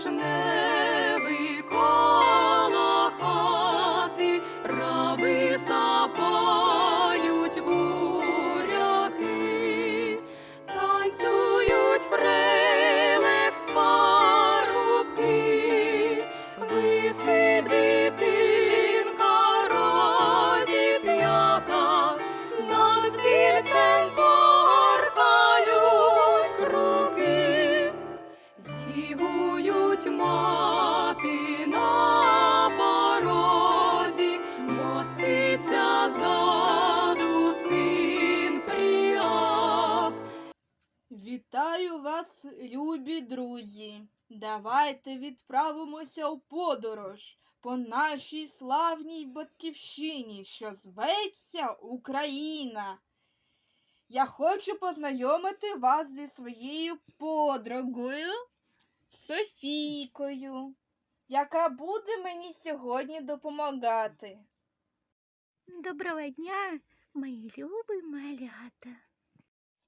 生的。Вітаю вас, любі друзі! Давайте відправимося у подорож по нашій славній батьківщині, що зветься Україна. Я хочу познайомити вас зі своєю подругою Софійкою, яка буде мені сьогодні допомагати. Доброго дня, мої любі малята.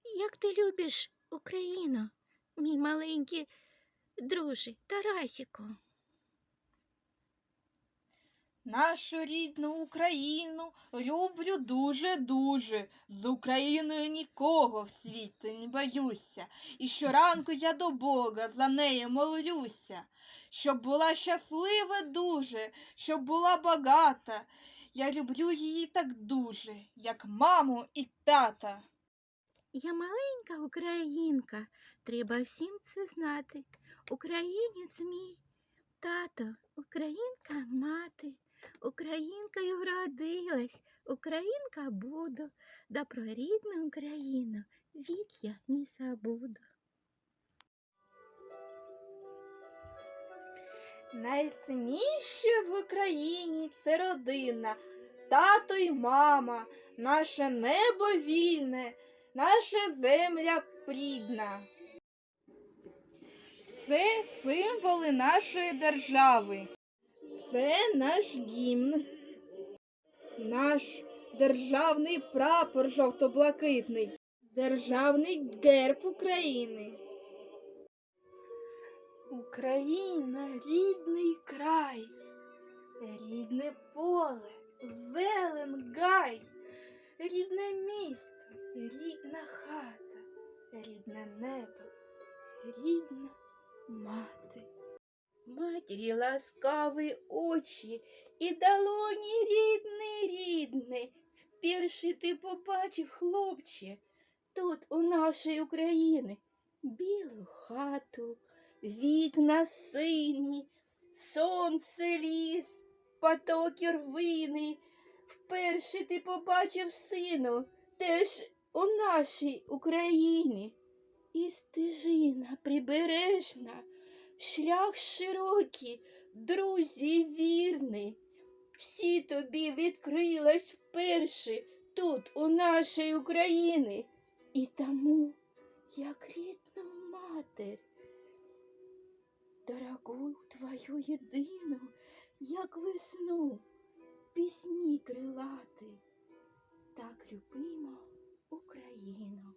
Як ти любиш Україну, мій маленький друже Тарасіку? Нашу рідну Україну люблю дуже-дуже. З Україною нікого в світі не боюся. І щоранку я до Бога за нею молюся, щоб була щаслива дуже, щоб була багата. Я люблю її так дуже, як маму і тата. Я маленька українка, треба всім це знати. Українець мій тато, українка мати, українкою вродилась, українка буду, да про рідну Україну вік я не забуду. Найсильніше в Україні це родина, тато й мама, наше небо вільне, наша земля плідна. Це символи нашої держави. Це наш гімн, наш державний прапор жовто-блакитний, державний герб України. Україна рідний край, рідне поле, зелен гай, рідне місто, рідна хата, рідне небо, рідна мати. Матері ласкаві очі і долоні рідне, рідне. Вперше ти побачив, хлопче, тут у нашої України білу хату, вікна сині, сонце ліс, потоки рвини. Вперше ти побачив сину, теж у нашій Україні. І стежина прибережна, шлях широкий, друзі вірний. Всі тобі відкрилась вперше тут, у нашій Україні. І тому, як рідну матір, дорогу твою єдину, як весну, пісні крилати, любимо Україну.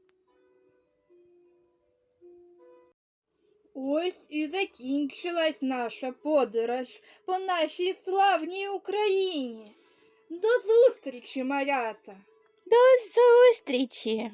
Ось і закінчилась наша подорож по нашій славній Україні. До зустрічі, малята! До зустрічі!